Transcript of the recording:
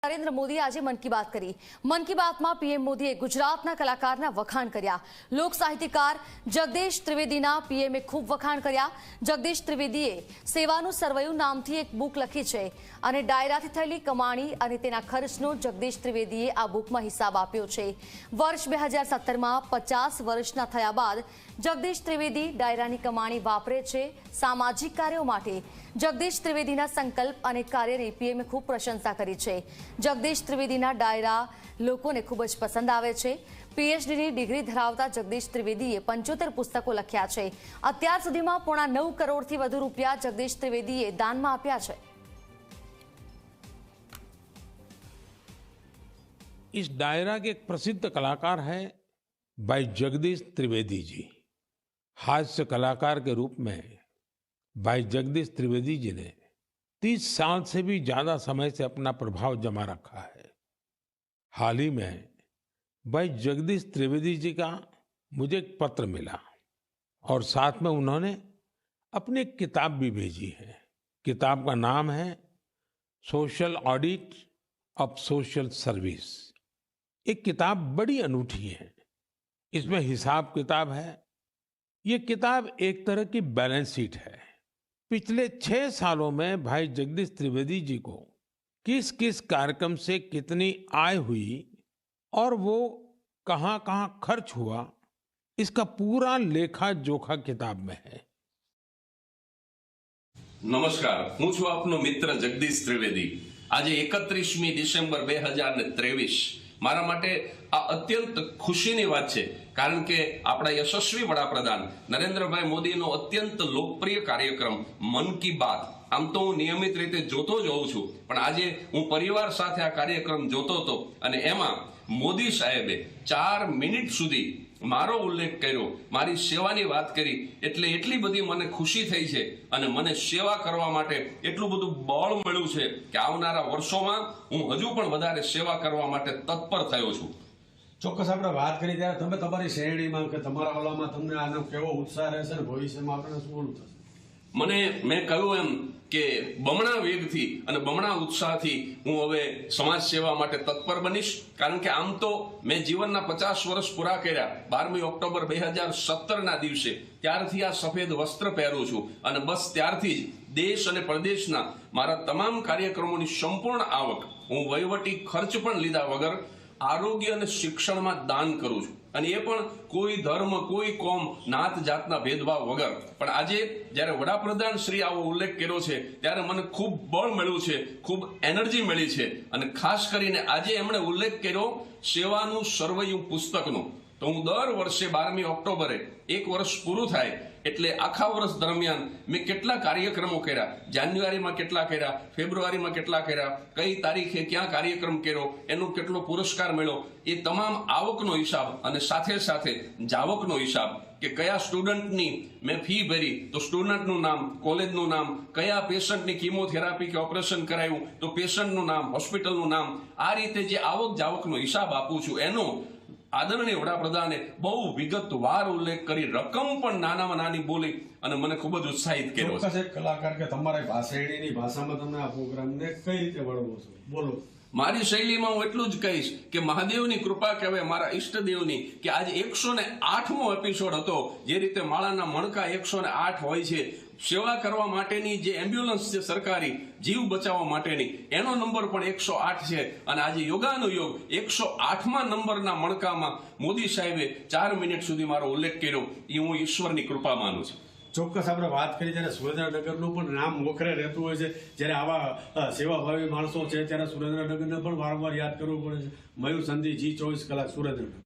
નરેન્દ્ર મોદીએ આજે મન કી બાત કરી. મન કી બાતમાં પીએમ મોદીએ ગુજરાતના કલાકારના વખાણ કર્યા. લોક સાહિત્યકાર જગદીશ ત્રિવેદીના પીએમએ ખૂબ વખાણ કર્યા. જગદીશ ત્રિવેદીએ સેવાનું સરવૈયું નામથી એક બુક લખી છે અને ડાયરાથી થયેલી કમાણી અને તેના ખર્ચનો જગદીશ ત્રિવેદીએ આ બુકમાં હિસાબ આપ્યો છે. વર્ષ બે હજાર સત્તરમાં પચાસ વર્ષના થયા બાદ જગદીશ ત્રિવેદી ડાયરાની કમાણી વાપરે છે સામાજિક કાર્યો માટે. જગદીશ ત્રિવેદીના સંકલ્પ અને કાર્યની પીએમએ ખૂબ પ્રશંસા કરી છે. જગદીશ ત્રિવેદીના ડાયરા લોકોને ખૂબ જ પસંદ આવે છે પીએચડીની ડિગ્રી ધરાવતા જગદીશ ત્રિવેદીએ પંચોતેર પુસ્તકો લખ્યા છે અત્યાર સુધીમાં પોણા નવ કરોડથી વધુ રૂપિયા જગદીશ ત્રિવેદીએ દાનમાં આપ્યા છે इस डायरा के एक प्रसिद्ध कलाकार हैं भाई जगदीश त्रिवेदी जी हास्य कलाकार के रूप में भाई जगदीश त्रिवेदी जी ने तीस साल से भी ज़्यादा समय से अपना प्रभाव जमा रखा है। हाल ही में भाई जगदीश त्रिवेदी जी का मुझे एक पत्र मिला और साथ में उन्होंने अपनी एक किताब भी भेजी है। किताब का नाम है social audit of social service. ये किताब बड़ी अनूठी है। इसमें हिसाब किताब है। ये किताब एक तरह की बैलेंस शीट है। पिछले छह सालों में भाई जगदीश त्रिवेदी जी को किस किस कार्यक्रम से कितनी आय हुई और वो कहाँ कहाँ खर्च हुआ इसका पूरा लेखा जोखा किताब में है નમસ્કાર હું છું આપનો મિત્ર જગદીશ ત્રિવેદી આજે એકત્રીસમી ડિસેમ્બર બે હજાર ને ત્રેવીસ મારા માટે આ અત્યંત ખુશીની વાત છે, કારણ કે આપણા યશસ્વી વડાપ્રધાન નરેન્દ્રભાઈ મોદીનો અત્યંત લોકપ્રિય કાર્યક્રમ મન કી બાત. આમ તો હું નિયમિત રીતે જોતો જ હોઉં છું, પણ આજે હું પરિવાર સાથે આ કાર્યક્રમ જોતો હતો અને એમાં મોદી સાહેબે ચાર મિનિટ સુધી મારો ઉલ્લેખ કર્યો, મારી સેવાની વાત કરી, એટલે એટલી બધી મને ખુશી થઈ છે અને મને સેવા કરવા માટે એટલું બધું બળ મળ્યું છે કે આવનારા વર્ષોમાં હું હજુ પણ વધારે સેવા કરવા માટે તત્પર થયો છું. ચોક્કસ આપણે વાત કરી ત્યારે તમે તમારી શ્રેણીમાં કે તમારા ઓલામાં તમને આનો કેવો ઉત્સાહ રહેશે ભવિષ્યમાં આપણે શું થશે? મને, મેં કહ્યું એમ કે બમણા વેગથી અને બમણા ઉત્સાહથી હું હવે સમાજ સેવા માટે તત્પર બનીશ. કારણ કે આમ તો મેં જીવનના પચાસ વર્ષ પૂરા કર્યા. બારમી ઓક્ટોબર બે હજાર સત્તરના દિવસે ત્યારથી આ સફેદ વસ્ત્ર પહેરું છું. અને બસ ત્યારથી જ દેશ અને પ્રદેશના મારા તમામ કાર્યક્રમોની સંપૂર્ણ આવક હું વહીવટી ખર્ચ પણ લીધા વગર આરોગ્ય અને શિક્ષણમાં દાન કરું છું. અને એ પણ કોઈ ધર્મ, કોઈ કોમ, નાત જાતના ભેદભાવ વગર. પણ આજે જ્યારે વડાપ્રધાન શ્રી આવો ઉલ્લેખ કર્યો છે, ત્યારે મને ખૂબ બળ મળ્યું છે, ખૂબ એનર્જી મળી છે. અને ખાસ કરીને આજે એમણે ઉલ્લેખ કર્યો સેવાનું સર્વયું પુસ્તકનો. તો હું દર વર્ષે બારમી ઓક્ટોબરે એક વર્ષ પૂરું થાય એટલે આખા વર્ષ દરમિયાન મેં કેટલા કાર્યક્રમો કર્યા, જાન્યુઆરીમાં કેટલા કર્યા, ફેબ્રુઆરીમાં કેટલા કર્યા, કઈ તારીખે ક્યાં કાર્યક્રમ કર્યો, એનો કેટલો પુરસ્કાર મળ્યો, એ તમામ આવકનો હિસાબ અને સાથે સાથે જાવકનો હિસાબ કે કયા સ્ટુડન્ટની મેં ફી ભરી, તો સ્ટુડન્ટનું નામ, કોલેજનું નામ, કયા પેશન્ટની કિમોથેરાપી કે ઓપરેશન કરાયું, તો પેશન્ટનું નામ, હોસ્પિટલનું નામ, આ રીતે જે આવક જાવકનો હિસાબ આપું છું, એનો આદરણીય વડાપ્રધાને બહુ વિગતવાર ઉલ્લેખ કરી રકમ પણ નાનામાં નાની બોલી અને મને ખૂબ જ ઉત્સાહિત કર્યો છે. કલાકાર કે તમારી ભાષાણીની ભાષામાં તમે આ પ્રોગ્રામને કઈ રીતે વળવો છો? બોલો. મારી શૈલીમાં હું એટલું જ કહીશ કે મહાદેવની કૃપા કહેવાય મારા ઈષ્ટદેવની કે આજે એકસો ને આઠમો એપિસોડ હતો. જે રીતે માળાના મણકા એકસો ને આઠ હોય છે સેવા કરવા માટેની જે એમ્બ્યુલન્સ છે સરકારી, જીવ બચાવવા માટેની, એનો નંબર પણ એકસો આઠ છે. અને આજે યોગાનુયોગ એકસો આઠમા નંબરના મણકામાં મોદી સાહેબે ચાર મિનિટ સુધી મારો ઉલ્લેખ કર્યો. એ હું ઈશ્વરની કૃપા માનું છું. ચોક્કસ આપણે વાત કરી જ્યારે સુરેન્દ્રનગરનું પણ નામ મોખરે રહેતું હોય છે, જ્યારે આવા સેવાભાવી માણસો છે, ત્યારે સુરેન્દ્રનગરને પણ વારંવાર યાદ કરવું પડે છે. મયુર સંધિ જી ચોવીસ કલાક સુરેન્દ્રનગર.